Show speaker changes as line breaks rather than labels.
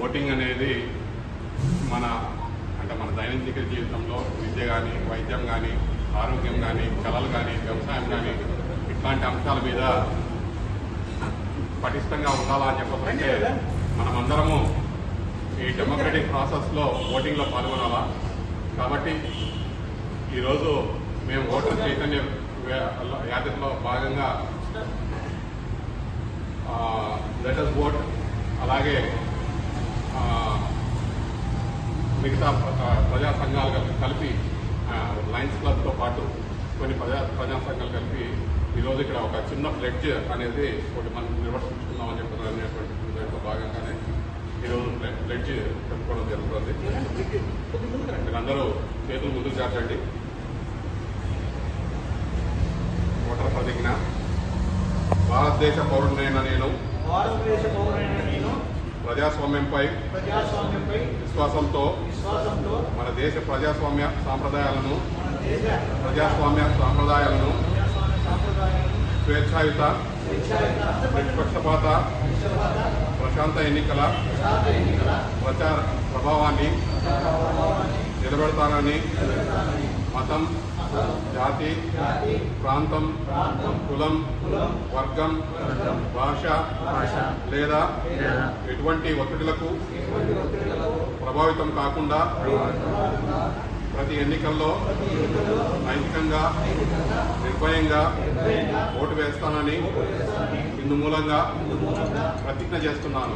Voting అనేది మన అంటే మన దైనందిక జీవితంలో విద్య కానీ వైద్యం కానీ ఆరోగ్యం కానీ కళలు కానీ వ్యవసాయం కానీ ఇట్లాంటి అంశాల మీద పటిష్టంగా ఉండాలా అని చెప్పకపోతే మనమందరము ఈ డెమోక్రటిక్ ప్రాసెస్లో ఓటింగ్లో పాల్గొనాలా? కాబట్టి ఈరోజు మేము ఓటర్ చైతన్య యాత్రలో భాగంగా లెటర్స్ ఓట్ అలాగే మిగతా ప్ర- ప్రజా సంఘాలు కలిపి లయన్స్ క్లబ్తో పాటు కొన్ని ప్రజా ప్రజా సంఘాలు కలిపి ఈరోజు ఇక్కడ ఒక చిన్న ప్లెడ్జ్ అనేది ఒకటి మనం నిర్వర్తించుకుందామని చెప్పిన అనేటువంటి దాంట్లో భాగంగానే ఈరోజు ప్లెడ్జ్ పెట్టుకోవడం జరుగుతుంది. మీరందరూ చేతులు ముందుకు చేర్చండి ఓటర్ ప్రతిజ్ఞ. భారతదేశ పౌరుడైన నేను.
భారతదేశ పౌరుడైన నేను
ప్రజాస్వామ్యంపై
ప్రజాస్వామ్యంపై
విశ్వాసంతో
విశ్వాసంతో
మన దేశ ప్రజాస్వామ్య సాంప్రదాయాలను ప్రజాస్వామ్య సాంప్రదాయాలను స్వేచ్ఛాయుత నిష్పక్షపాత ప్రశాంత ఎన్నికల ప్రచార ప్రభావాన్ని
ప్రభావాన్ని
నిలబెడతానని మతం జాతి ప్రాంతం కులం వర్గం భాష
భాష
లేదా ఎటువంటి ఒత్తిడిలకు ప్రభావితం కాకుండా ప్రతి ఎన్నికల్లో నైతికంగా నిర్భయంగా ఓటు వేస్తానని ఇందు మూలంగా
ప్రతిజ్ఞ చేస్తున్నాను.